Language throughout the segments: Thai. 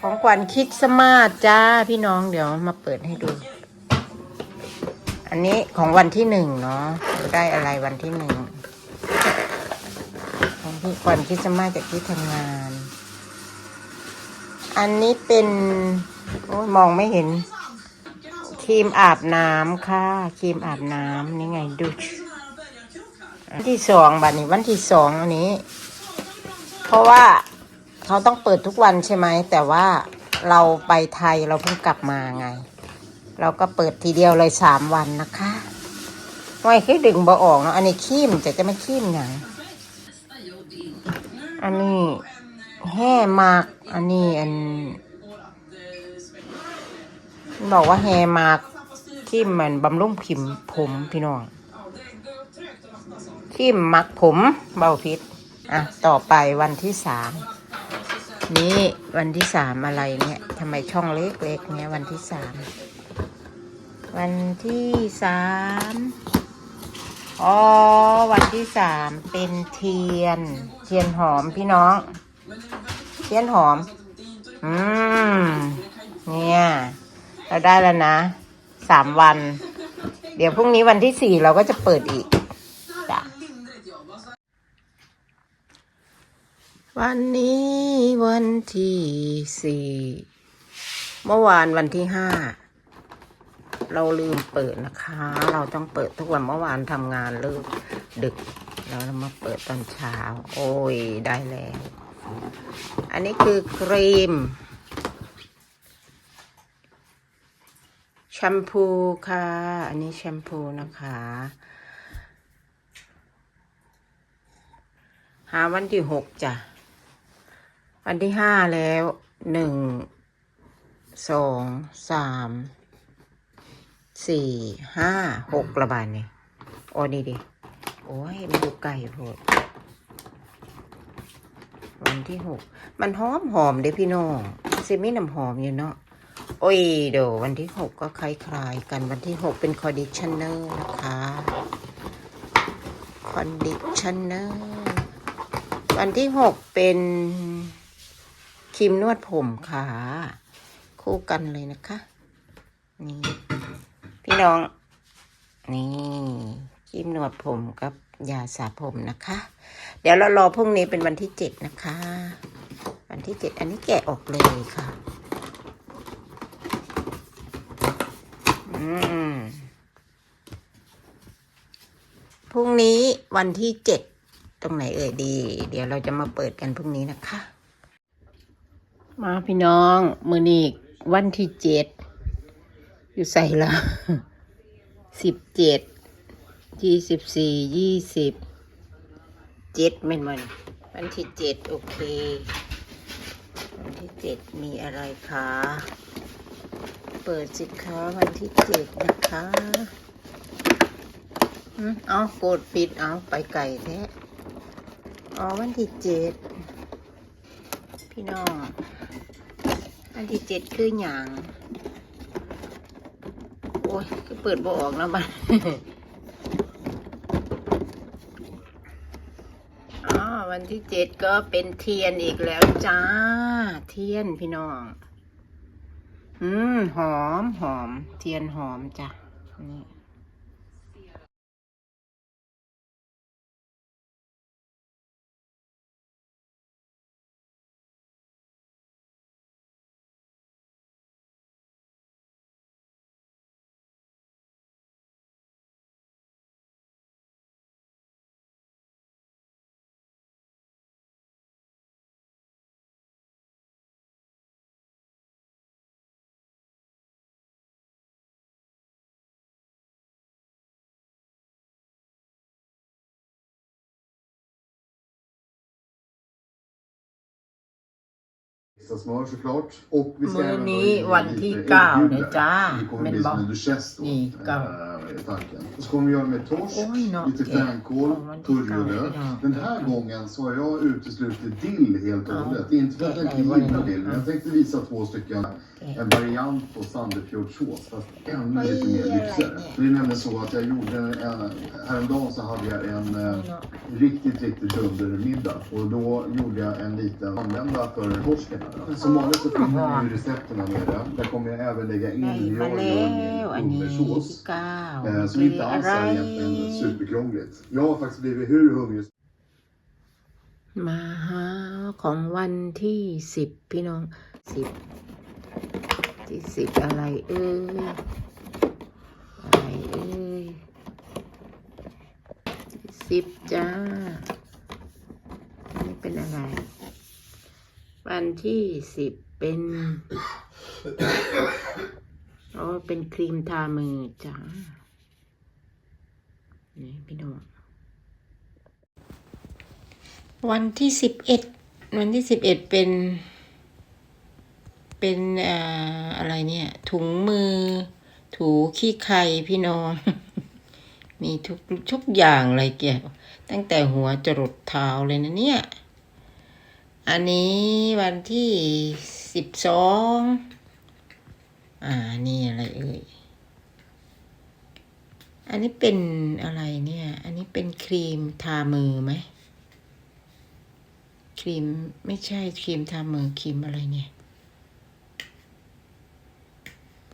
ของขวัญคริดสต์มาสจ้าพี่น้องเดี๋ยวมาเปิดให้ดู อันนี้ของวันที่หนึ่งเนาะได้อะไรวันที่หนึ่งของพี่ขวัญคริดสต์มาสจากที่ทำงาน อันนี้เป็นโอ้ยมองไม่เห็นครีมอาบน้ำค่ะครีมอาบน้ำนี่ไงดูวันที่สองบัดนี้วันที่สองอันนี้ ราะว่าเขาต้องเปิดทุกวันใช่ไหม แต่ว่าเราไปไทยเราเพิ่งกลับมาไง เราก็เปิดทีเดียวเลยสามวันนะคะไม่เคยดึงบ่ออกเนาะอันนี้คีมจะจะไม่คีมอย่างอันนี้แห่มากอันนี้อัน บอกว่าแฮมากคีมมันบำรุงผิวผมพี่น้องคีมมักผมเบาพิษ อะ ต่อไปวันที่สามนี่วันที่สามอะไรเนี่ยทำไมช่องเล็กๆเนี่ยวันที่สามวันที่สามอ๋อวันที่สามเป็นเทียน เทียนหอมพี่น้อง เทียนหอม อืม เนี่ย เราได้แล้วนะสามวัน เดี๋ยวพรุ่งนี้วันที่สี่เราก็จะเปิดอีกจ้ะ วันนี้วันที่สี่เมื่อวานวันที่ห้าเราลืมเปิดนะคะ เราต้องเปิดทุกวันเมื่อวานทำงานเลิกดึกแล้วเรามาเปิดตอนเช้า โอ้ยได้แล้ว อันนี้คือครีมแชมพูค่ะ อันนี้แชมพูนะคะ หาวันที่หกจ้ะ วันที่ห้าแล้วหนึ่งสองสามสี่ห้าหกระบาดนี่โอ้นี่ดิ โอ้ย มันดูไก่โพดวันที่หกมันหอมหอมเด้พี่น้องซิมีน้ำหอมอยู่เนาะโอ้ยเดี๋ยววันที่หกก็คล้ายๆกันวันที่หกเป็นคอนดิชเนอร์นะคะคอนดิชเนอร์วันที่หกเป็น ครีมนวดผมค่ะ คู่กันเลยนะคะ นี่ พี่น้อง นี่ครีมนวดผมกับยาสระผมนะคะ เดี๋ยวเรารอพรุ่งนี้เป็นวันที่เจ็ดนะคะ วันที่เจ็ดอันนี้แกะออกเลยค่ะ อืมพรุ่งนี้วันที่เจ็ดตรงไหนเอ่ยดี เดี๋ยวเราจะมาเปิดกันพรุ่งนี้นะคะ มาพี่น้องมือนี้วันที่เจ็ดอยู่ใส่ละสิบเจ็ดยี่สิบสี่ยี่สิบเจ็ดไม่นมันวันที่เจ็ดโอเค วันที่เจ็ดมีอะไรคะเปิดสิคะวันที่เจ็ดนะคะอืมเอากดปิดเอาไปไก่แท้อ๋อวันที่เจ็ด พี่น้องวันที่เจ็ดคือหยังโอ้ยก็เปิดบ่ออกแล้วบ้านอ๋อวันที่เจ็ดก็เป็นเทียนอีกแล้วจ้า เทียนพี่น้อง อืม หอมหอม เทียนหอมจ้ะนี่ Smör såklart. Och vi ska มื้อ även นี้ ha i วัน lite ที่เก้า äggulor. นะจ้า Det kommer แม่น bli บอก som en duchesse då. นี่เก้า eh, är tanken. Och så kommer vi göra med torsk, Oj, nå, lite okej. fänkål, Ja, men det kan purjolök. vi ha. Den här gången så har jag uteslutit dill helt och Ja, hållet. Inte för att jag det inte var det gillar nog. dill, men jag tänkte visa två stycken. Okej. En variant på Sandefjordsås fast ännu Oj, lite mer jag lyxigare. like it. Det är nämligen så att jag gjorde en, häromdagen så hade jag en eh, riktigt, riktigt dundermiddag. Och då gjorde jag en liten använda för torsken. Här. Som vanligt så finner ni ju recepten här nere. Där kommer jag även lägga in ได้ hur มา jag แล้ gör วอัน min นี้ที่ hummersås. เก้า Eh, Som คือ inte อะ alls ไร är egentligen superkrångligt. Jag har faktiskt blivit hur hungrig มาหาของวันที่สิบพี่น้องสิบที่สิบอะไรเอ้ยอะไรเอ้ยที่สิบจ้าอันนี้เป็นอะไร วัน ที่สิบเป็นอ๋อเป็นครีมทามือจ้านี่พี่น้องวันที่สิบเอ็ดวันที่สิบเอ็ดเป็น เป็นเอ่ออะไรเนี่ย ถุงมือ ถูขี้ไข่พี่น้อง มีทุกทุกอย่างเลยเกี่ยว ตั้งแต่หัวจรดเท้าเลยนะเนี่ย อันนี้วันที่สิบสอง อ่า นี่อะไรเอ่ย อันนี้เป็นอะไรเนี่ย อันนี้เป็นครีมทามือไหม ครีมไม่ใช่ครีมทามือครีมอะไรเนี่ย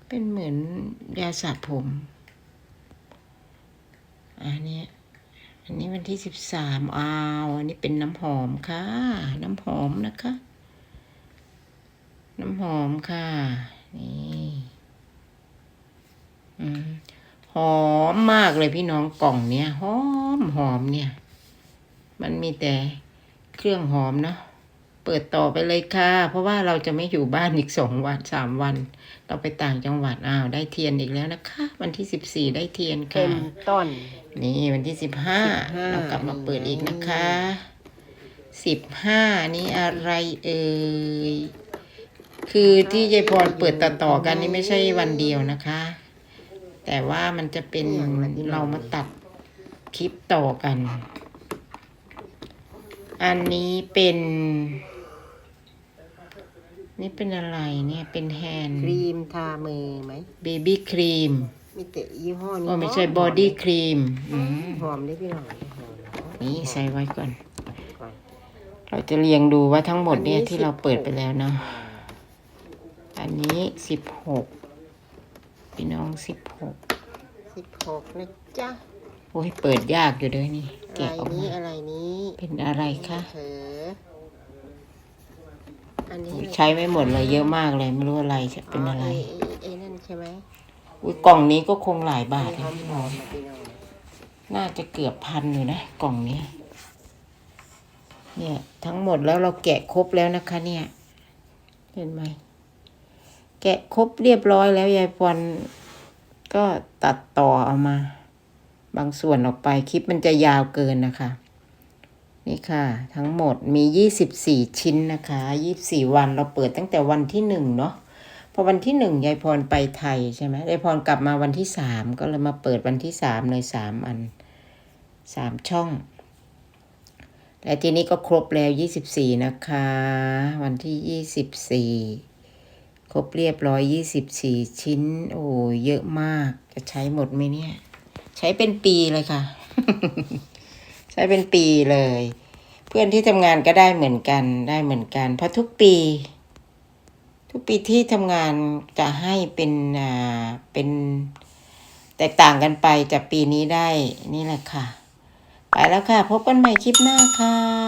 เป็นเหมือนยาสระผม อันนี้ อันนี้วันที่สิบสามอ้าวอันนี้เป็นน้ำหอมค่ะ น้ำหอมนะคะ น้ำหอมค่ะ นี่อืมหอมมากเลยพี่น้องกล่องเนี้ยหอมหอมเนี่ย มันมีแต่เครื่องหอมเนาะ ปิดต่อไปเลยค่ะ เพราะว่าเราจะไม่อยู่บ้านอีกสองวันสามวัน เราไปต่างจังหวัดอ้าวได้เทียนอีกแล้วนะคะ วันที่สิบสี่ได้เทียนเต็ค่ะมต้น นี่วันที่สิบห้า15เรากลับมาเปิดอีกนะคะสิบห้านี้อะไรเอ่ยคือที่ยายพรเปิดต่อต่อๆกันนี่ไม่ใช่วันเดียวนะคะ แต่ว่ามันจะเป็นเรามาตัดคลิปต่อกัน อันนี้เป็น นี่เป็นอะไรเนี่ยเป็นแฮนครีมทามือไหมเบบี้ครีมมีแต่ยี่ห้อนี้โอ้ไม่ใช่บอดี้ครีมหอมได้พี่หน่อยหอมนี่ใส่ไว้ก่อน เราจะเรียงดูว่าทั้งหมดเนี่ยอันนี้ที่เรา16เปิดไปแล้วเนาะอันนี้สิบหกพี่น้องสิบหกสิบหกนะจ๊ะโอ้ยเปิดยากอยู่ด้วยนี่อะไรแกะออกนี้มาอะไรนี้ เป็นอะไรคะเถ ออันนี้ใช้ไม่หมดเลยเยอะมากเลย ไม่รู้อะไรจะเป็นอะไรไอ้ไอ้นั่นใช่ไหมอุ้ยกล่องนี้ก็คงหลายบาทหอนะมพี่หน้อองมๆพี่น้องน่าจะเกือบพันอยู่นะกล่องเนี้ยเนี่ย ทั้งหมดแล้วเราแกะครบแล้วนะคะ เนี่ย เห็นไหมแกะครบเรียบร้อยแล้วยายพรก็ตัดต่อเอามา บางส่วนออกไปคลิปมันจะยาวเกินนะคะ นี่ค่ะ ทั้งหมดมียี่สิบสี่ชิ้นนะคะยี่บสี่วันเราเปิดตั้งแต่วันที่หนึ่งเนาะพอวันที่หนึ่งยายพรไปไทยใช่ไหมยายพรกลับมาวันที่สามก็เลยมาเปิดวันที่สามเลยสามอันสามช่อง และทีนี้ก็ครบแล้วยี่สิบสี่นะคะ วันที่ยี่สิบสี่ครบเรียบร้อยยี่สิบสี่ชิ้น โอ้เยอะมากจะใช้หมดไหมเนี่ย ใช้เป็นปีเลยค่ะ ใช้เป็นปีเลย เพื่อนที่ทำงานก็ได้เหมือนกันได้เหมือนกัน เพราะทุกปี ทุกปีที่ทำงานจะให้เป็นอ่าเป็นแตกต่างกันไปจากปีนี้ได้นี่แหละค่ะ ไปแล้วค่ะ พบกันใหม่คลิปหน้าค่ะ